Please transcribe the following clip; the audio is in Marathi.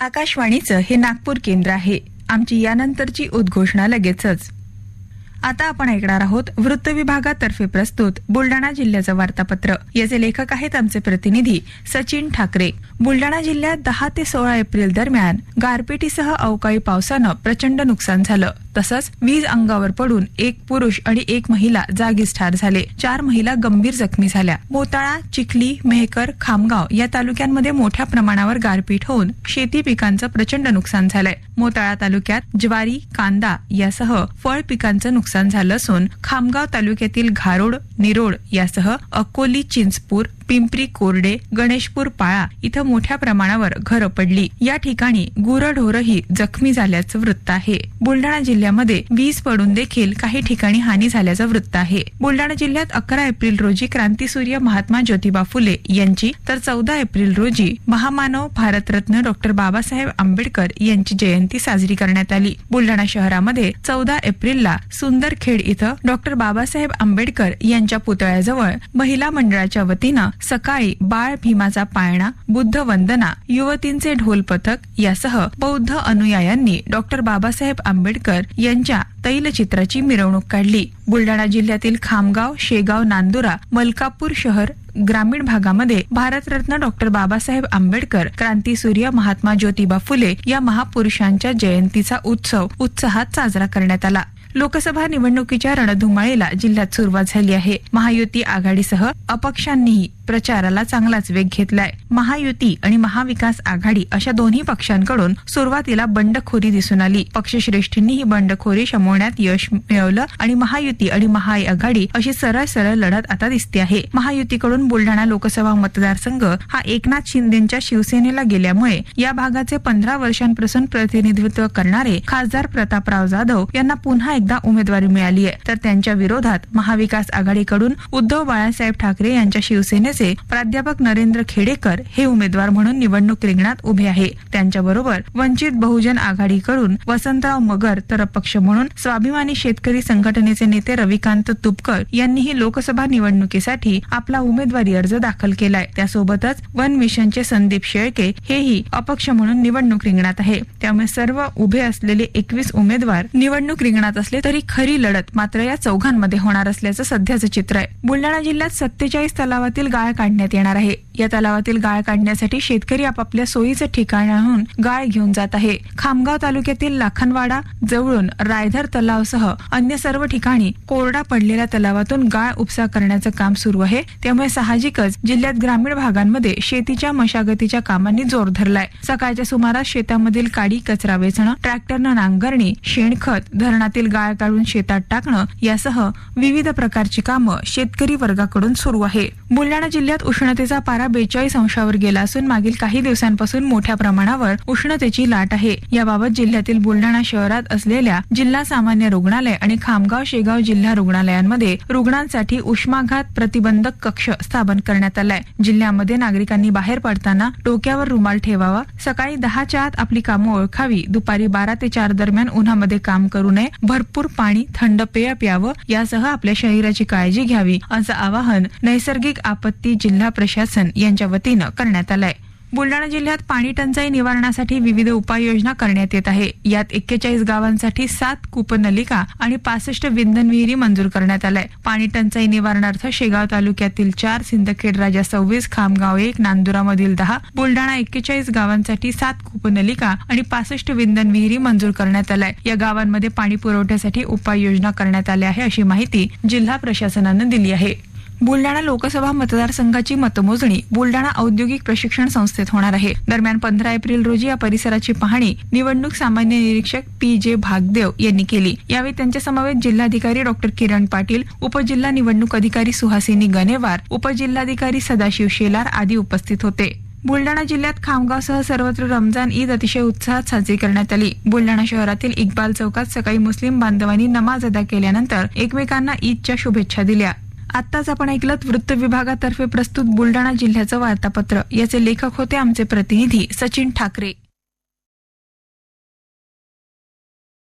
आकाशवाणीचं हे नागपूर केंद्र आहे. आमची यानंतरची उद्घोषणा लगेचच. आता आपण ऐकणार आहोत वृत्त विभागातर्फे प्रस्तुत बुलडाणा जिल्ह्याचं वार्तापत्र. याचे लेखक आहेत आमचे प्रतिनिधी सचिन ठाकरे. बुलडाणा जिल्ह्यात दहा ते सोळा एप्रिल दरम्यान गारपिटीसह अवकाळी पावसानं प्रचंड नुकसान झालं. तसंच वीज अंगावर पडून एक पुरुष आणि एक महिला जागीच ठार झाले. चार महिला गंभीर जखमी झाल्या. मोताळा चिखली मेहकर खामगाव या तालुक्यांमध्ये मोठ्या प्रमाणावर गारपीट होऊन शेती पिकांचं प्रचंड नुकसान झालंय. मोताळा तालुक्यात ज्वारी कांदा यासह फळ पिकांचं नुकसान झालं असून खामगाव तालुक्यातील घारोड निरोड यासह अकोली चिंचपूर पिंपरी कोरडे गणेशपूर पाळा इथं मोठ्या प्रमाणावर घरं पडली. या ठिकाणी गुरढोरही जखमी झाल्याचं वृत्त आहे. बुलढाणा जिल्ह्यामध्ये वीज पडून देखील काही ठिकाणी हानी झाल्याचं वृत्त आहे. बुलढाणा जिल्ह्यात अकरा एप्रिल रोजी क्रांतीसूर्य महात्मा ज्योतिबा फुले यांची तर चौदा एप्रिल रोजी महामानव भारतरत्न डॉक्टर बाबासाहेब आंबेडकर यांची जयंती साजरी करण्यात आली. बुलढाणा शहरामध्ये चौदा एप्रिलला सुंदरखेड इथं डॉक्टर बाबासाहेब आंबेडकर यांच्या पुतळ्याजवळ महिला मंडळाच्या वतीनं सकाळी बाळ भीमाचा पाळणा बुद्ध वंदना युवतींचे ढोल पथक यासह बौद्ध अनुयायांनी डॉक्टर बाबासाहेब आंबेडकर यांच्या तैलचित्राची मिरवणूक काढली. बुलढाणा जिल्ह्यातील खामगाव शेगाव नांदुरा मलकापूर शहर ग्रामीण भागामध्ये भारतरत्न डॉक्टर बाबासाहेब आंबेडकर क्रांतीसूर्य महात्मा ज्योतिबा फुले या महापुरुषांच्या जयंतीचा उत्सव उत्साहात साजरा करण्यात आला. लोकसभा निवडणुकीच्या रणधुमाळीला जिल्ह्यात सुरुवात झाली आहे. महायुती आघाडीसह अपक्षांनीही प्रचाराला चांगलाच वेग घेतलाय. महायुती आणि महाविकास आघाडी अशा दोन्ही पक्षांकडून सुरुवातीला बंडखोरी दिसून आली. पक्षश्रेष्ठींनी ही बंडखोरी शमवण्यात यश मिळवलं आणि महायुती आणि महाआघाडी अशी सरळ सरळ लढत आता दिसते आहे. महायुतीकडून बुलढाणा लोकसभा मतदारसंघ हा एकनाथ शिंदेच्या शिवसेनेला गेल्यामुळे या भागाचे पंधरा वर्षांपासून प्रतिनिधित्व करणारे खासदार प्रतापराव जाधव यांना पुन्हा एकदा उमेदवारी मिळाली आहे. तर त्यांच्या विरोधात महाविकास आघाडीकडून उद्धव बाळासाहेब ठाकरे यांच्या शिवसेनेचे प्राध्यापक नरेंद्र खेडेकर हे उमेदवार म्हणून निवडणूक रिंगणात उभे आहे. त्यांच्याबरोबर वंचित बहुजन आघाडीकडून वसंतराव मगर तर अपक्ष म्हणून स्वाभिमानी शेतकरी संघटनेचे नेते रविकांत तुपकर यांनीही लोकसभा निवडणुकीसाठी आपला उमेदवारी अर्ज दाखल केलाय. त्यासोबतच वन मिशनचे संदीप शेळके हेही अपक्ष म्हणून निवडणूक रिंगणात आहे. त्यामुळे सर्व उभे असलेले एकवीस उमेदवार निवडणूक रिंगणात असले तरी खरी लढत मात्र या चौघांमध्ये होणार असल्याचं सध्याचं चित्र आहे. बुलडाणा जिल्ह्यात सत्तेचाळीस तलावातील गाळ काढण्यात येणार आहे. या तलावातील गाळ काढण्यासाठी शेतकरी आपापल्या सोयीचं ठिकाणाहून गाळ घेऊन जात आहे. खामगाव तालुक्यातील लाखनवाडा जवळून रायधर तलावसह अन्य सर्व ठिकाणी कोरडा पडलेल्या तलावातून गाळ उपसा करण्याचं काम सुरू आहे. त्यामुळे साहजिकच जिल्ह्यात ग्रामीण भागांमध्ये शेतीच्या मशागतीच्या कामांनी जोर धरलाय. सकाळच्या सुमारास शेतामधील काडी कचरा वेचणं ट्रॅक्टरनं नांगरणी शेणखत धरणातील गाळ काढून शेतात टाकणं यासह विविध प्रकारची कामं शेतकरी वर्गाकडून सुरू आहे. बुलडाणा जिल्ह्यात उष्णतेचा पारा बेचाळीस अंशावर गेला असून मागील काही दिवसांपासून मोठ्या प्रमाणावर उष्णतेची लाट आहे. याबाबत जिल्ह्यातील बुलडाणा शहरात असलेल्या जिल्हा सामान्य रुग्णालय आणि खामगाव शेगाव जिल्हा रुग्णालयांमध्ये रुग्णांसाठी उष्माघात प्रतिबंधक कक्ष स्थापन करण्यात आलाय. जिल्ह्यामध्ये नागरिकांनी बाहेर पडताना डोक्यावर रुमाल ठेवावा सकाळी दहाच्या आत आपली कामं ओळखावी दुपारी बारा ते चार दरम्यान उन्हामध्ये काम करू नये भरपूर भरपूर पाणी थंड पेय प्यावं यासह आपल्या शरीराची काळजी घ्यावी असं आवाहन नैसर्गिक आपत्ती जिल्हा प्रशासन यांच्या वतीनं करण्यात आलंय. बुलडाणा जिल्ह्यात पाणी टंचाई निवारणासाठी विविध उपाययोजना करण्यात येत आहे. यात एक्केचाळीस गावांसाठी सात कूपनलिका आणि पासष्ट विंधन विहिरी मंजूर करण्यात आलाय. पाणी टंचाई निवारणार्थ शेगाव तालुक्यातील चार सिंदखेड राजा सव्वीस खामगाव एक नांदुरामधील दहा बुलडाणा एक्केचाळीस गावांसाठी सात कूपनलिका आणि पासष्ट विंधन विहिरी मंजूर करण्यात आलाय. या गावांमध्ये पाणी पुरवठ्यासाठी उपाययोजना करण्यात आल्या आहे अशी माहिती जिल्हा प्रशासनानं दिली आहे. बुलडाणा लोकसभा मतदारसंघाची मतमोजणी बुलडाणा औद्योगिक प्रशिक्षण संस्थेत होणार आहे. दरम्यान पंधरा एप्रिल रोजी या परिसराची पाहणी निवडणूक सामान्य निरीक्षक पी जे भागदेव यांनी केली. यावेळी त्यांच्या समवेत जिल्हाधिकारी डॉक्टर किरण पाटील उपजिल्हा निवडणूक अधिकारी सुहासिनी गणेवार उपजिल्हाधिकारी सदाशिव शेलार आदी उपस्थित होते. बुलडाणा जिल्ह्यात खामगावसह सर्वत्र रमजान ईद अतिशय उत्साहात साजरी करण्यात आली. बुलडाणा शहरातील इक्बाल चौकात सकाळी मुस्लिम बांधवांनी नमाज अदा केल्यानंतर एकमेकांना ईदच्या शुभेच्छा दिल्या. आत्ताच आपण ऐकलं वृत्त विभागातर्फे प्रस्तुत बुलडाणा जिल्ह्याचं वार्तापत्र. याचे लेखक होते आमचे प्रतिनिधी सचिन ठाकरे.